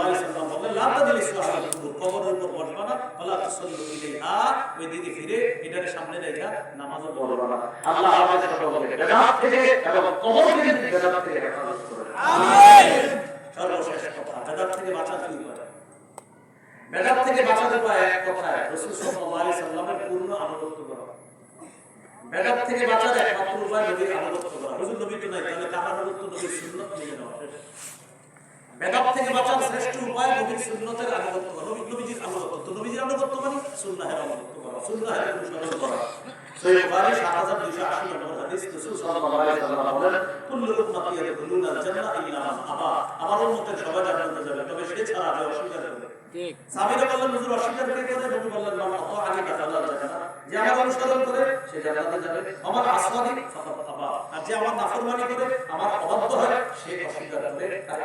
আলাইহি সাল্লাম বললেন লা তাজলিসু আলাল কুবুর কবরের উপর বসবা না ওয়ালা তুসাল্লু ইলাইহা ওই দিকে ফিরে এটার সামনে রেখা নামাজও পড়বা সর্বশেষ। বেদাত থেকে বাঁচার শ্রেষ্ঠ উপায় নবীর সুন্নতের আনুগত্য করা। নবী নবীজির আনুগত্য। নবীজির আনুগত্য মানে সুন্নাহের আনুগত্য করা। সুন্নাহের অনুসরণ করা। সহিহ বুখারী 7280 নম্বর হাদিস রাসূল সাল্লাল্লাহু আলাইহি সাল্লাম বলেন কুল্লু উম্মতি ইয়াদখুলুনা আল জান্নাহ ইল্লা মান আবা আমার উম্মতের সবাই জান্নাতে যাবে তবে সে ছাড়া যে অস্বীকার করবে। ঠিক। সাহাবীরা বললেন হুজুর অস্বীকার কে করে নবী বললেন মান আতাআনি ফাকাল্লাহ জান্নাহ যে আমার অনুসরণ করে সে জান্নাতে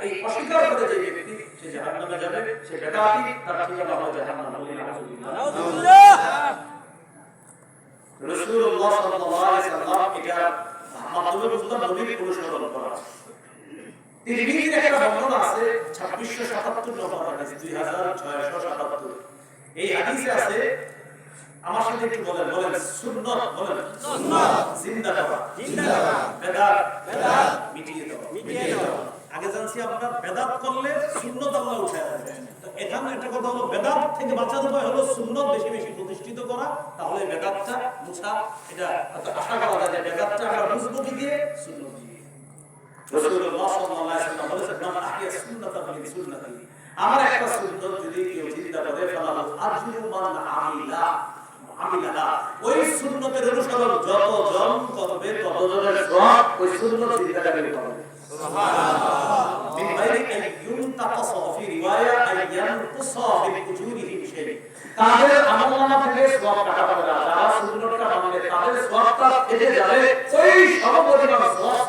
এই অস্বীকার করে যে ব্যক্তি, সে জাহান্নামে যাবে, সে বেদাতি, তার ঠিকানা হবে জাহান্নাম। বলি নাউজুবিল্লাহ। নাউজুবিল্লাহ রাসূলুল্লাহ সাল্লাল্লাহু আলাইহি সাল্লাম এটা মাধ্যমে বুঝলাম নবীর অনুসরণ করা তিরমিজির একটা বর্ণনা আছে 2677 নম্বর হাদিস 2677 এই হাদিসে আছে আমার সাথে একটু বলেন বলেন সুন্নাত বলেন। সুন্নাত। জিন্দা করা জিন্দা করা। বেদাত। বেদাত। মিটিয়ে দেওয়া মিটিয়ে দেওয়া। আগে জানছি আমরা বেদাত করলে সুন্নত আল্লাহ উঠায় দেবে। তো এখানে একটা কথা হলো বেদাত থেকে বাঁচার উপায় হলো সুন্নত বেশি বেশি প্রতিষ্ঠিত করা। তাহলে বেদাতটা মুছা এটা আশা করা যায় যে বেদাতটা আমরা বুঝব কি দিয়ে? সুন্নত দিয়ে। রাসূলুল্লাহ সাল্লাল্লাহু আলাইহি ওয়াসাল্লাম বলেছেন মান আহইয়া সুন্নাতান মিন সুন্নাতি আমার একটা সুন্নত যদি কেউ চিন্তা করে ফালাহু আজরু মান আমিলা। আমিলাহা ওই সুন্নতের অনুসরণ যতজন করবে ততজনের সওয়াব ওই সুন্নত জিন্দাগারে পাবে من غير أن ينتقص في رواية أن ينقص من أجورهم شيء তাদের আমলনামা থেকে সওয়াব কাটা হবে না যারা সুন্নতটা মানবে তাদের সওয়াবটা কেটে যাবে ওই সমপরিমাণ সওয়াব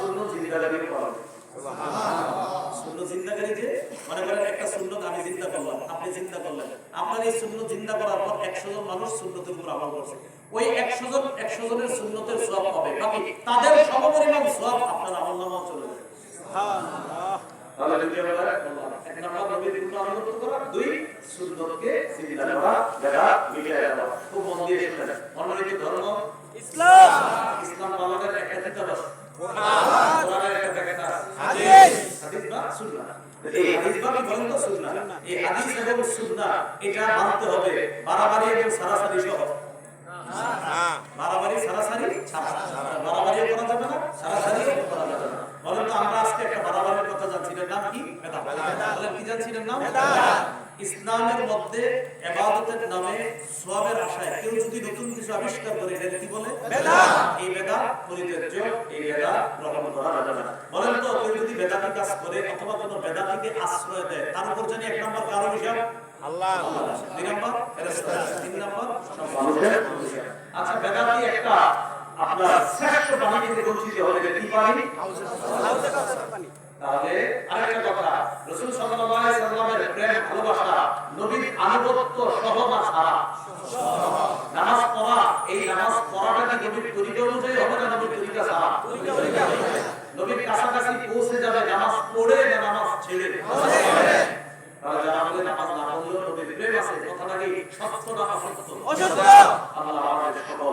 সুন্নত যে মনে করেন একটা সুন্নত আমি চিন্তা করলাম, আপনি চিন্তা করলেন। আপনার এই সুন্নত চিন্তা করার পর একশো জন মানুষ সুন্নতের উপর আমল করছে। ওই একশো জন, একশো জনের সুন্নতের সব হবে। বাকি তাদের সমপরিমাণ সব আপনার আমল নামাও চলে যাবে। ধর্ম, ইসলাম ইসলাম পালনের একটা কোরআন কোরআনের একটা একটা আছে হাদিস হাদিস বা সুন্নাহ এই হাদিস সুন্না এই হাদিস এবং সুন্না এটা মানতে হবে। বাড়াবাড়ি এবং সারাসারি সহ। বাড়াবাড়ি, সারাসারি বাড়াবাড়িও করা যাবে না সারাসারিও করা যাবে না। বলেন তো, আমরা আজকে একটা বাড়াবাড়ির কথা জানছিলেন নাম কি? কি জানছিলেন নাম। ইসলামের মধ্যে এবাদতের নামে সোয়াবের আশায় কেউ যদি নতুন কিছু আবিষ্কার করে এটা কি বলে? এই বেদা পরিত্যাজ্য এই বেদা গ্রহণ করা যাবে না। বলেন তো কেউ যদি বেদাতি কাজ করে অথবা কোনো বেদাতিকে আশ্রয় দেয় তার উপর জানি এক নম্বর কারণ হিসাব? আল্লাহ। দুই নম্বর তিন নম্বর। আচ্ছা বেদাতি একটা আপনার শ্রেষ্ঠ কি পানি তাহলে আরেকটা কথা রাসূল সাল্লাল্লাহু আলাইহি সাল্লামের প্রেম ভালোবাসা নবীর আনুগত্য সহ না ছাড়া নামাজ পড়া এই নামাজ পড়াটা কি নবীর তরিকা অনুযায়ী হবে না নবীর তরিকা ছাড়া নবীর কাছাকাছি পৌঁছে যাবে নামাজ পড়ে না নামাজ ছেড়ে তাহলে যারা বলে নামাজ না পড়লেও নবীর প্রেম আছে কথাটা কি সত্য না অসত্য অসত্য। আল্লাহ আমাদের সকলকে কথাগুলো বোঝার তৌফিক দান করুন।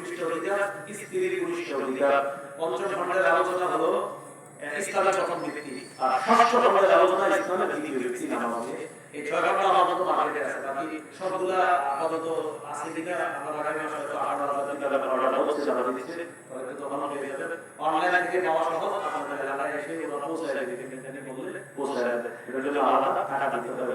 স্বামীর অধিকার স্ত্রীর উনিশটা অধিকার পঞ্চম খণ্ডের আলোচনা হলো ইসলামের প্রথম ব্যক্তি, আর ষষ্ঠ খণ্ডের আলোচনা ইসলামের দ্বিতীয় ব্যক্তি নামাজে এই ছয় খণ্ড আপাতত মার্কেটে আছে, বাকি সবগুলা আপাতত আছে কিনা আমার আগামী মাসে হয়তো আঠারো হাজার টাকা ব্যাপার অর্ডার হচ্ছে যারা দিচ্ছে হয়তো তখন পেয়ে যাবে অনলাইন থেকে পাওয়া সহজ আপনাদের এলাকায় এসে ওরা পৌঁছায় দেবে বললে পৌঁছায় দেবে। এটার জন্য আলাদা টাকা দিতে হবে।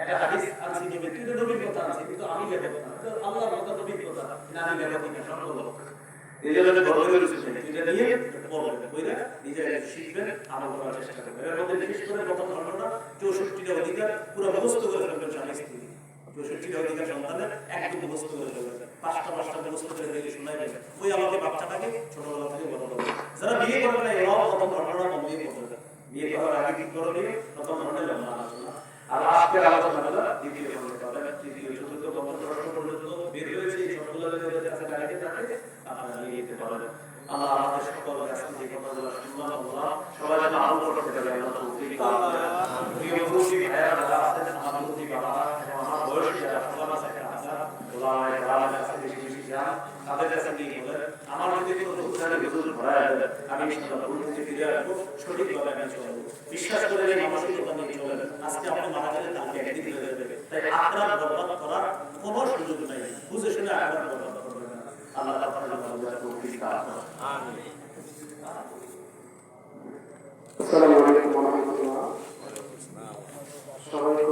একটা হাদিস আনছি নবী, তুই তো নবীর কথা আনছিস, কিন্তু আমি লেখক না। আল্লাহর কথা, নবীর কথা, না আমি লেখক না, সংকলন। এই জন্য গর্বের কিছু এটা নিয়ে পড়বেন, বইটা নিজে শিখবেন, আমল করার চেষ্টা করবেন। এর মধ্যে বিশেষ করে প্রথম ঘটনা, 64টা অধিকার পুরো মুখস্থ করে ফেলবেন স্বামী স্ত্রী। চৌষট্টিটা অধিকার সন্তানের একদম মুখস্থ করে ফেলবেন। পাঁচটা পাঁচটা মুখস্থ করে ফেলে শোনাইবেন। ওই আমাকে বাচ্চাটাকে ছোটবেলা থেকে বড় করবে। যারা বিয়ে করবে না, এরাও প্রথম ঘটনা দিয়ে বিয়ে করার আগে কি করবে? প্রথম ঘটনা লম্বা আলোচনা। আর আজকের আলোচনা দ্বিতীয় তৃতীয়, চতুর্থ, পঞ্চম, পর্যন্ত বের হয়েছে। এই সবগুলো যদি কাছে গাইডে থাকে, আপনারা নিয়ে যেতে পারবেন। আল্লাহ আমাদের সকল কাছে যে কথাগুলো শুনলাম, আল্লাহ সবাই যেন আমল করতে পারে, আল্লাহ তৌফিক দান করেন। প্রিয় মুরব্বী ভাইয়েরা যারা আছেন, আমার মুরব্বী বাবারা এবং আমার বয়সী যারা সবার কাছে একটা আশা, ওলামায়ে কেরামের কাছে বেশি বেশি যান, তাদের কাছে গিয়ে বলেন, আমার যদি কোনো ভুল থাকে, হুজুর আমি ইনশাআল্লাহ ফিরে আসব, সঠিকভাবে আমি চলবো। বিশ্বাস করে এই মানসিকতা নিয়ে চলেন। আজকে আপনি মারা গেলে কালকে একদিন হয়ে যাবে। তাই আখরাত বরবাদ করার কোনো সুযোগ নাই। বুঝে শুনে আখরাত বরবাদ করবেন আল্লাহ ভালো তৌফিক দান করেন। আসসালামু আলাইকুম ওয়া সবাইকে